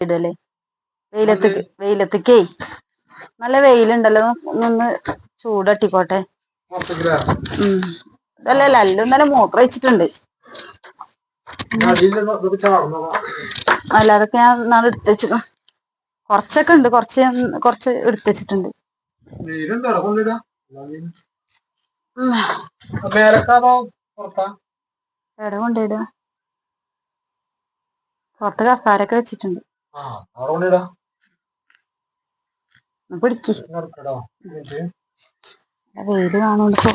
ഇടല്ലേ വെയിലത്തേക്ക് വെയിലത്തേക്കേ. നല്ല വെയിലുണ്ടല്ലോ. ഒന്ന് ചൂടട്ടിക്കോട്ടെ. ഉം. അല്ലല്ല അല്ല ഇന്നലെ മോട്ടർ വെച്ചിട്ടുണ്ട്. അല്ല അതൊക്കെ ഞാൻ നാളെ എടുത്ത് വെച്ചു കുറച്ചൊക്കെ ഉണ്ട്. കൊറച്ച് കൊറച്ച് എടുത്ത് വെച്ചിട്ടുണ്ട്. എവിടെ കൊണ്ടുപോയിടുക പുറത്ത് കസാരൊക്കെ വെച്ചിട്ടുണ്ട്. വെയിൽ കാണുകൊണ്ട്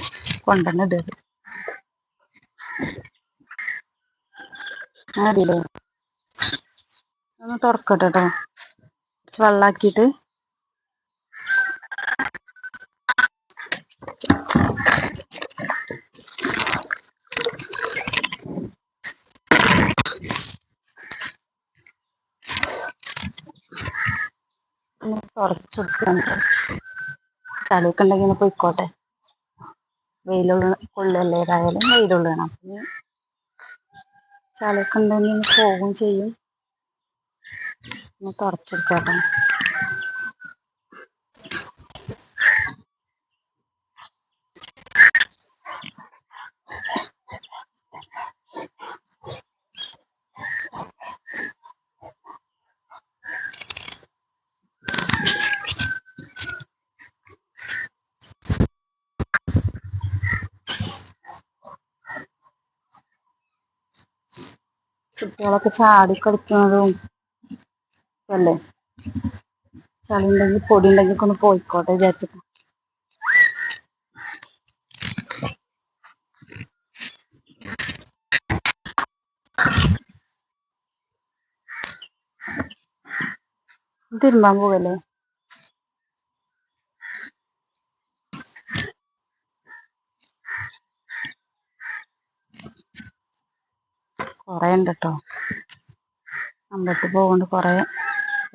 മതിയില്ലേ ഒന്ന് തുറക്കട്ടെ കേട്ടോ. വെള്ളാക്കിയിട്ട് തുറച്ചെടുക്കാൻ ചളിയൊക്കെ പൊയ്ക്കോട്ടെ. വെയിലുള്ള കൊള്ളല്ലേ ഏതായാലും വെയിലുള്ളതാണ്. അപ്പം ചളിയൊക്കെ ഉണ്ടെങ്കിൽ പോകും ചെയ്യും. ഒന്ന് തുറച്ചെടുക്കട്ടെ. കുട്ടികളൊക്കെ ചാടി കളിക്കുന്നതും അല്ലേ? ചളി ഉണ്ടെങ്കിൽ പൊടി ഉണ്ടെങ്കിൽ ഒന്ന് പോയിക്കോട്ടെ വിചാരിച്ചിട്ട്. തിരുമ്പാൻ പോകല്ലേ കൊറേ ഉണ്ട് കേട്ടോ അമ്പലത്തിൽ പോകുകൊണ്ട് കുറേ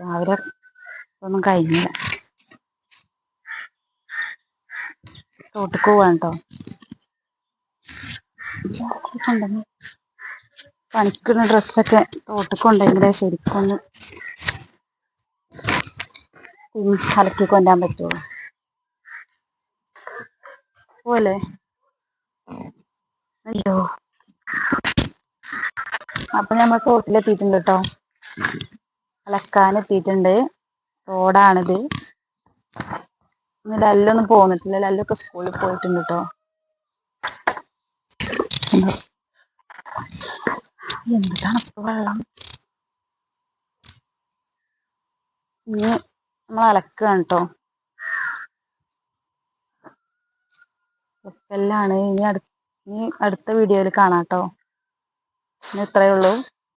രാവിലെ ഒന്നും കഴിഞ്ഞില്ല. തോട്ടിക്ക് പോവാണ് കേട്ടോ പണിക്കുന്ന ഡ്രസ്സൊക്കെ തോട്ടിക്ക് കൊണ്ടെങ്കിലേ ശരിക്കൊന്ന് അലക്കി കൊണ്ടാൻ പറ്റുള്ളൂ. പോലെ അയ്യോ. അപ്പൊ നമ്മൾ തോട്ടിലെത്തിയിട്ടുണ്ട് കേട്ടോ അലക്കാൻ എത്തിയിട്ടുണ്ട്. റോഡാണിത്. ലല്ലൊന്നും പോന്നിട്ടില്ല. ലല്ലൊക്കെ സ്കൂളിൽ പോയിട്ടുണ്ട് കേട്ടോ എന്ത് വെള്ളം? ഇനി നമ്മൾ അലക്കുകയാണ് കേട്ടോ എല്ലാം ഇനി അടുത്ത ഇനി അടുത്ത വീഡിയോയിൽ കാണാം കേട്ടോ ഇന്ന് ഇത്രയേ ഉള്ളൂ.